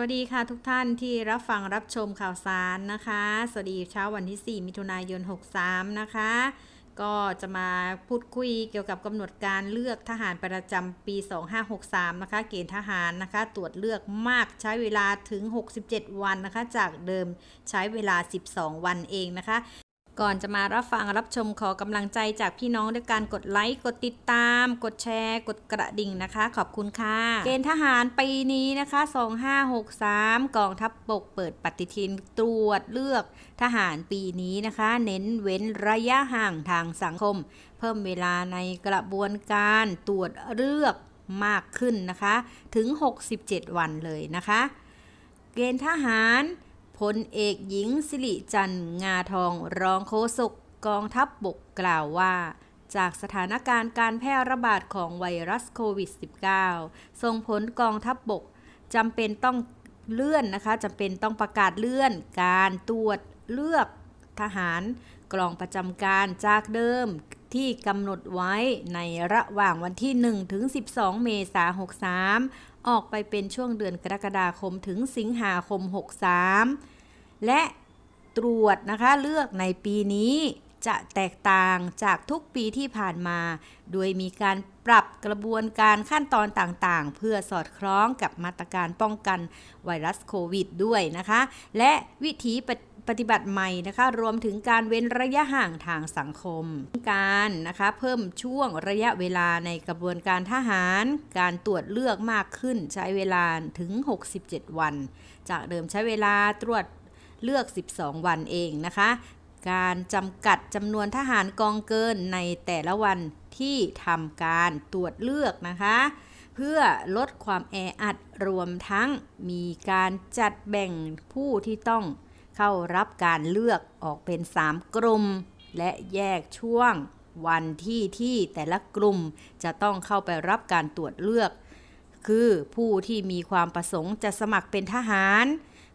วัสดีค่ะทุกท่านที่รับฟังรับชมข่าวสารนะคะ สวัสดีเช้าวันที่ 4 มิถุนายน 63 นะคะ ก็จะมาพูดคุยเกี่ยวกับกำหนดการเลือกทหารประจำปี 2563 นะคะ เกณฑ์ทหารนะคะ ตรวจเลือกมากใช้เวลาถึง 67 วันนะคะ จากเดิมใช้เวลา 12 วันเองนะคะ ก่อนจะมารับฟังรับชมขอกำลังใจจากพี่น้องด้วยการกดไลค์กดติดตาม กดแชร์ กดกระดิ่งนะคะ ขอบคุณค่ะ เกณฑ์ทหารปีนี้นะคะ 2563กองทัพบบกเปิดปฏิทินตรวจเลือกทหารปีนี้นะคะ เน้นเว้นระยะห่างทางสังคม เพิ่มเวลาในกระบวนการตรวจเลือกมากขึ้นนะคะ ถึง 67 วันเลยนะคะ เกณฑ์ทหาร พลเอกหญิงสิริจันทร์งาทองรองโฆษกกองทัพบบกกล่าวว่าจากสถานการณ์การแพร่ระบาดของไวรัสโควิด -19 ส่งผลกองทัพบบกจำเป็นต้องเลื่อนนะคะจำเป็นต้องประกาศเลื่อนการตรวจเลือกทหาร กลองประจำการจากเดิมที่กำหนดไว้ในระหว่างวันที่ 1 ถึง 12 เมษายน 63 ออกไปเป็นช่วงเดือนกรกฎาคมถึงสิงหาคม 63 และตรวจนะคะเลือกในปีนี้จะแตกต่างจากทุกปีที่ผ่านมา โดยมีการปรับกระบวนการขั้นตอนต่างๆ เพื่อสอดคล้องกับมาตรการป้องกันไวรัสโควิดด้วยนะคะ และวิธีปฏิ ปฏิบัติใหม่นะคะ รวมถึงการเว้นระยะห่างทางสังคม การนะคะเพิ่มช่วงระยะเวลาในกระบวนการทหาร การตรวจเลือกมากขึ้นใช้เวลาถึง 67 วัน จากเดิมใช้เวลาตรวจเลือก 12 วันเองนะคะ การจำกัดจำนวนทหารกองเกินในแต่ละวันที่ทำการตรวจเลือกนะคะ เพื่อลดความแออัดรวมทั้งมีการจัดแบ่งผู้ที่ต้อง เข้ารับการเลือกออกเป็น 3 กลุ่ม และแยกช่วงวันที่ที่แต่ละกลุ่มจะต้องเข้าไปรับการตรวจเลือก คือผู้ที่มีความประสงค์จะสมัครเป็นทหาร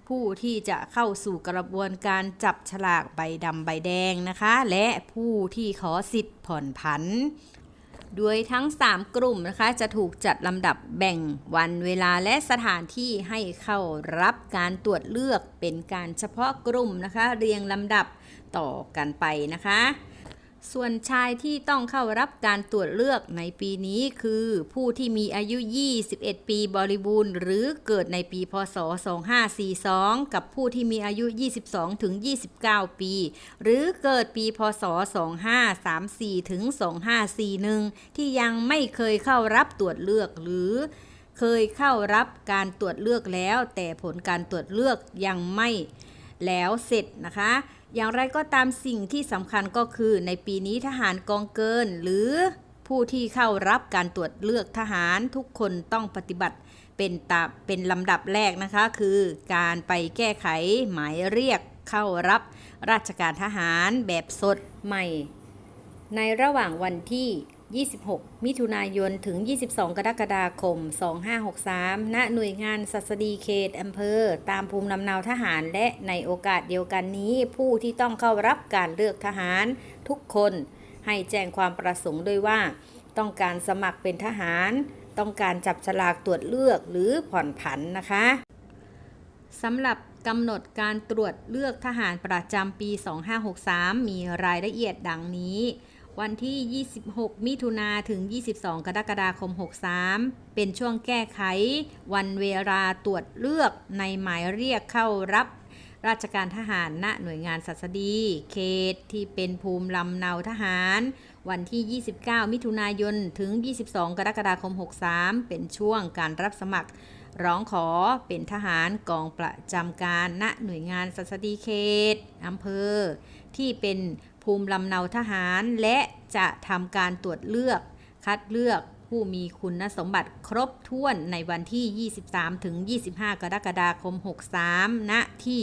ผู้ที่จะเข้าสู่กระบวนการจับฉลากใบดำใบแดงนะคะ และผู้ที่ขอสิทธิ์ผ่อนผัน โดยทั้ง 3 กลุ่มนะคะ จะถูกจัดลำดับแบ่งวันเวลาและสถานที่ให้เข้ารับการตรวจเลือกเป็นการเฉพาะกลุ่มนะคะ เรียงลำดับต่อกันไปนะคะ ส่วนชายที่ต้องเข้ารับการตรวจเลือกในปีนี้คือ ผู้ที่มีอายุ 21 ปีบริบูรณ์หรือเกิดในปีพศ 2542 กับผู้ที่มีอายุ 22 ถึง 29 ปี หรือเกิดปีพศ 2534 ถึง 2541 ที่ยังไม่เคยเข้ารับตรวจเลือกหรือเคยเข้ารับการตรวจเลือกแล้ว แต่ผลการตรวจเลือกยังไม่ แล้วเสร็จนะคะ อย่างไรก็ตามสิ่งที่สำคัญก็คือในปีนี้ทหารกองเกิน หรือผู้ที่เข้ารับการตรวจเลือกทหารทุกคนต้องปฏิบัติเป็นตาเป็นลำดับแรกนะคะ คือการไปแก้ไขหมายเรียกเข้ารับราชการทหารแบบสดใหม่ ในระหว่างวันที่ 26 มิถุนายน ถึง 22 กรกฎาคม 2563 ณ หน่วยงานสัสดีเขตอำเภอ ตามภูมิลำเนาทหาร และในโอกาสเดียวกันนี้ ผู้ที่ต้องเข้ารับการเลือกทหาร ทุกคนให้แจ้งความประสงค์ด้วยว่า ต้องการสมัครเป็นทหาร ต้องการจับฉลากตรวจเลือกหรือผ่อนผันนะคะสำหรับกำหนดการตรวจเลือกทหารประจำปี 2563 มีรายละเอียดดังนี้ วันที่ 26 มิถุนาถึง 22 กรกฎาคม 63 เป็นช่วงแก้ไข วันเวลาตรวจเลือกในหมายเรียกเข้ารับราชการทหารณหน่วยงานสัสดี เขตที่เป็นภูมิลำเนาทหาร วันที่ 29 มิถุนายน ถึง 22 กรกฎาคม 63 เป็นช่วงการรับสมัคร ร้องขอเป็นทหารกองประจำการณหน่วยงานสัสดีเขตอำเภอ ที่เป็น ภูมิลำเนาทหาร และจะทำการตรวจเลือก คัดเลือกผู้มีคุณสมบัติครบถ้วนในวันที่ 23 ถึง 25 กรกฎาคม 63 ณ ที่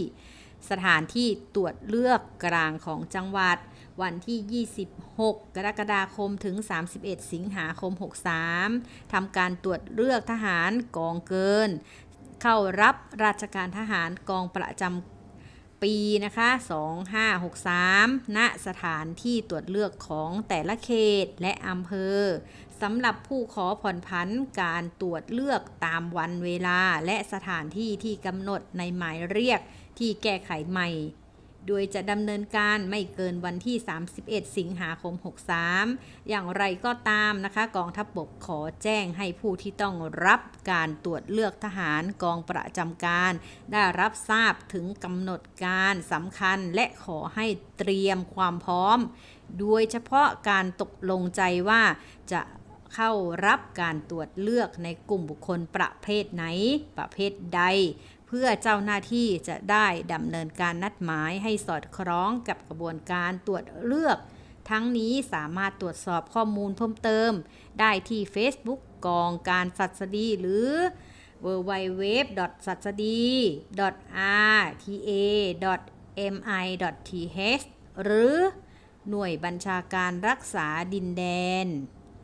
สถานที่ตรวจเลือกกลางของจังหวัด วันที่ 26 กรกฎาคมถึง 31 สิงหาคม 63 ทำการตรวจเลือกทหารกองเกิน เข้ารับราชการทหารกองประจำ ปีนะคะ2563 ณ สถานที่ตรวจเลือกของแต่ละเขตและอำเภอสำหรับผู้ขอผ่อนผันการตรวจเลือกตามวันเวลาและสถานที่ที่กำหนดในหมายเรียกที่แก้ไขใหม่ โดยจะดำเนินการไม่เกินวันที่ 31 สิงหาคม 63 อย่างไรก็ตามนะคะกองทัพบบกขอแจ้งให้ผู้ที่ต้องรับการตรวจเลือกทหารกองประจำการ ได้รับทราบถึงกำหนดการสำคัญและขอให้เตรียมความพร้อม โดยเฉพาะการตกลงใจว่าจะเข้ารับการตรวจเลือกในกลุ่มบุคคลประเภทไหน ประเภทใด เพื่อเจ้าหน้าที่จะได้ดำเนินการนัดหมายให้สอดคล้องกับกระบวนการตรวจเลือก ทั้งนี้สามารถตรวจสอบข้อมูลเพิ่มเติม ได้ที่ Facebook กองการสัตสดีหรือ w w w s a t s a d i r t a m i t h หรือหน่วยบัญชาการรักษาดินแดน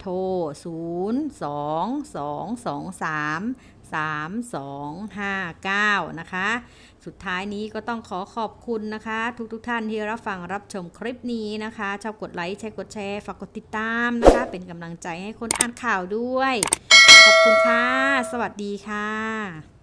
โทร 0 2 2 2 3 3 2 5 9 นะคะ สุดท้ายนี้ก็ต้องขอขอบคุณนะคะ ทุกๆทท่านที่รับฟังรับชมคลิปนี้นะคะชอบกดไลค์แชร์กดแชร์ฝากกดติดตามนะคะ เป็นกำลังใจให้คนอ่านข่าวด้วย ขอบคุณค่ะ สวัสดีค่ะ